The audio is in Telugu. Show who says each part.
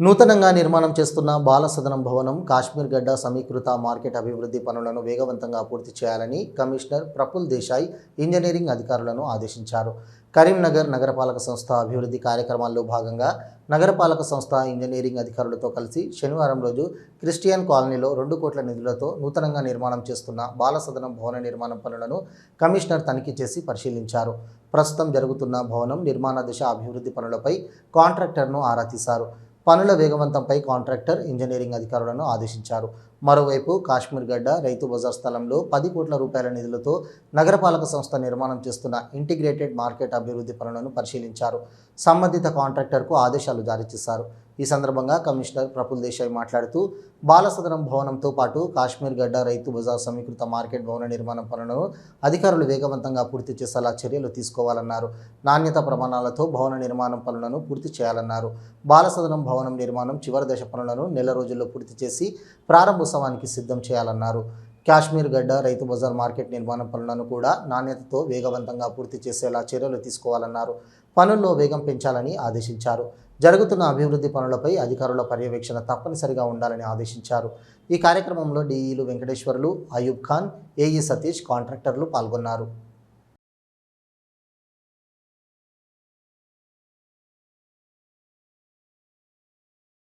Speaker 1: నూతనంగా నిర్మాణం చేస్తున్న బాలసదనం భవనం కాశ్మీర్ గడ్డ సమీకృత మార్కెట్ అభివృద్ధి పనులను వేగవంతంగా పూర్తి చేయాలని కమిషనర్ ప్రఫుల్ దేశాయ్ ఇంజనీరింగ్ అధికారులను ఆదేశించారు. కరీంనగర్ నగరపాలక సంస్థ అభివృద్ధి కార్యక్రమాల్లో భాగంగా నగరపాలక సంస్థ ఇంజనీరింగ్ అధికారులతో కలిసి శనివారం రోజు క్రిస్టియన్ కాలనీలో రెండు కోట్ల నిధులతో నూతనంగా నిర్మాణం చేస్తున్న బాలసదనం భవన నిర్మాణం పనులను కమిషనర్ తనిఖీ చేసి పరిశీలించారు. ప్రస్తుతం జరుగుతున్న భవనం నిర్మాణ దిశ అభివృద్ధి పనులపై కాంట్రాక్టర్ను ఆరా తీశారు. పనుల వేగవంతంపై కాంట్రాక్టర్ ఇంజనీరింగ్ అధికారులను ఆదేశించారు. మరోవైపు కాశ్మీర్ గడ్డ రైతు బజార్ స్థలంలో పది కోట్ల రూపాయల నిధులతో నగరపాలక సంస్థ నిర్మాణం చేస్తున్న ఇంటిగ్రేటెడ్ మార్కెట్ అభివృద్ధి పనులను పరిశీలించారు. సంబంధిత కాంట్రాక్టర్కు ఆదేశాలు జారీ చేశారు. ఈ సందర్భంగా కమిషనర్ ప్రఫుల్ దేశాయ్ మాట్లాడుతూ బాలసదనం భవనంతో పాటు కాశ్మీర్ గడ్డ రైతు బజార్ సమీకృత మార్కెట్ భవన నిర్మాణం పనులను అధికారులు వేగవంతంగా పూర్తి చేసేలా చర్యలు తీసుకోవాలన్నారు. నాణ్యత ప్రమాణాలతో భవన నిర్మాణం పనులను పూర్తి చేయాలన్నారు. బాలసదనం భవనం నిర్మాణం చివరి దశ పనులను నెల రోజుల్లో పూర్తి చేసి ప్రారంభ ప్రారంభోత్సవానికి సిద్ధం చేయాలన్నారు. కాశ్మీర్ గడ్డ రైతు బజార్ మార్కెట్ నిర్మాణం పనులను కూడా నాణ్యతతో వేగవంతంగా పూర్తి చేసేలా చర్యలు తీసుకోవాలన్నారు. పనుల్లో వేగం పెంచాలని ఆదేశించారు. జరుగుతున్న అభివృద్ధి పనులపై అధికారుల పర్యవేక్షణ తప్పనిసరిగా ఉండాలని ఆదేశించారు. ఈ కార్యక్రమంలో డీఈలు వెంకటేశ్వర్లు అయూబ్ ఖాన్ ఏఈ సతీష్ కాంట్రాక్టర్లు పాల్గొన్నారు.